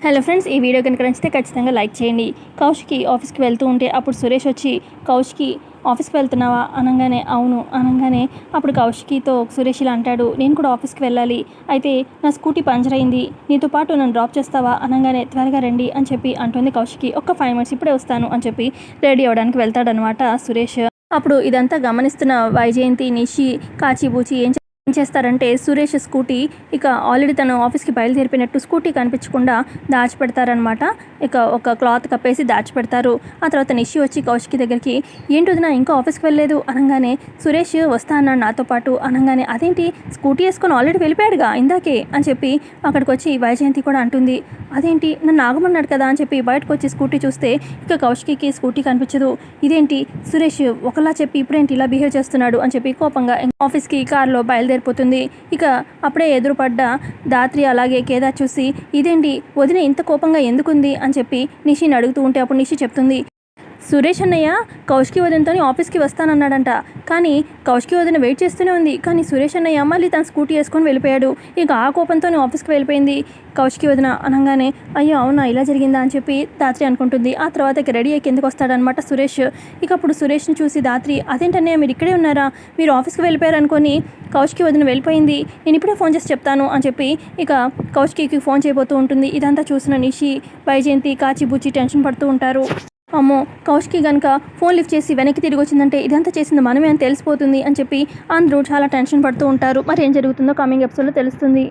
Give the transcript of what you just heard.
Hello friends ఈ video కనుక నచ్చితే ఖచ్చితంగా లైక్ చేయండి. కౌశికి ఆఫీస్కి వెళ్తూ ఉంటే అప్పుడు సురేష్ వచ్చి కౌశికి ఆఫీస్కి వెళ్తున్నావా? అనగానే అవును అనగానే అప్పుడు కౌశికితో సురేష్ ఇలా అంటాడు నేను కూడా ఆఫీస్కి వెళ్ళాలి. అయితే నా స్కూటీ పంచర్ అయింది. నీతో పాటు నన్ను డ్రాప్ చేస్తావా? అనగానే త్వరగా రండి అని చెప్పి అంటుంది కౌశికి ఒక్క ఫైవ్ మినిట్స్ ఇప్పుడే వస్తాను అని చెప్పి రెడీ అవ్వడానికి వెళ్తాడనమాట సురేష్. అప్పుడు ఇదంతా గమనిస్తున్న వైజయంతి నిషి కాచిబూచి ఏం ఏం చేస్తారంటే సురేష్ స్కూటీ ఇక ఆల్రెడీ తను ఆఫీస్కి బయలుదేరిపోయినట్టు స్కూటీ కనిపించకుండా దాచిపెడతారనమాట ఇక ఒక క్లాత్ కప్పేసి దాచిపెడతారు. ఆ తర్వాత నిషి వచ్చి కౌశికి దగ్గరికి ఏంటి వదినా ఇంకా ఆఫీస్కి వెళ్ళలేదు? అనగానే సురేష్ వస్తా అన్నాడు నాతో పాటు. అనగానే అదేంటి? స్కూటీ వేసుకొని ఆల్రెడీ వెళ్ళిపోయాడుగా ఇందాకే? అని చెప్పి అక్కడికి వచ్చి వైజయంతి కూడా అంటుంది. అదేంటి? నన్ను ఆగమన్నాడు కదా? అని చెప్పి బయటకు వచ్చి స్కూటీ చూస్తే ఇక కౌశికి స్కూటీ కనిపించదు. ఇదేంటి? సురేష్ ఒకలా చెప్పి ఇప్పుడేంటి ఇలా బిహేవ్ చేస్తున్నాడు? అని చెప్పి కోపంగా ఆఫీస్కి బయలుదేరి వెళ్ళిపోతుంది. ఇక అప్పుడే ఎదురుపడ్డ దాత్రి అలాగే కేదార్ చూసి ఇదేంటి? వదిన ఇంత కోపంగా ఎందుకుంది? అని చెప్పి నిషిని అడుగుతూ ఉంటే అప్పుడు నిషి చెప్తుంది సురేష్ అన్నయ్య కౌష్కి వదినతో ఆఫీస్కి వస్తానన్నాడంట. కానీ కౌష్కి వదిన వెయిట్ చేస్తూనే ఉంది. కానీ సురేష్ అన్నయ్య మళ్ళీ తన స్కూటీ వేసుకొని వెళ్ళిపోయాడు. ఇక ఆ కోపంతో ఆఫీస్కి వెళ్ళిపోయింది కౌష్కి వదిన అనగానే అయ్యో అవునా? ఇలా జరిగిందా? అని చెప్పి దాత్రి అనుకుంటుంది. ఆ తర్వాత ఇక రెడీ అయ్యి కిందకు వస్తాడనమాట సురేష్. ఇక అప్పుడు సురేష్ని చూసి దాత్రి అదేంటన్నయ్య మీరు ఇక్కడే ఉన్నారా? మీరు ఆఫీస్కి వెళ్ళిపోయారు అనుకొని వదిన వెళ్ళిపోయింది. నేను ఇప్పుడే ఫోన్ చేసి చెప్తాను అని చెప్పి ఇక కౌష్కి ఫోన్ చేయబోతూ ఉంటుంది. ఇదంతా చూసిన నిషి వైజయంతి కాచిబుచ్చి టెన్షన్ పడుతూ ఉంటారు. అమ్మో కౌశికి గనక ఫోన్ లిఫ్ట్ చేసి వెనక్కి తిరిగి వచ్చిందంటే ఇదంతా చేసింది మనమే అని తెలిసిపోతుంది అని చెప్పి అందరూ చాలా టెన్షన్ పడుతూ ఉంటారు. మరి ఏం జరుగుతుందో కమింగ్ ఎపిసోడ్లో తెలుస్తుంది.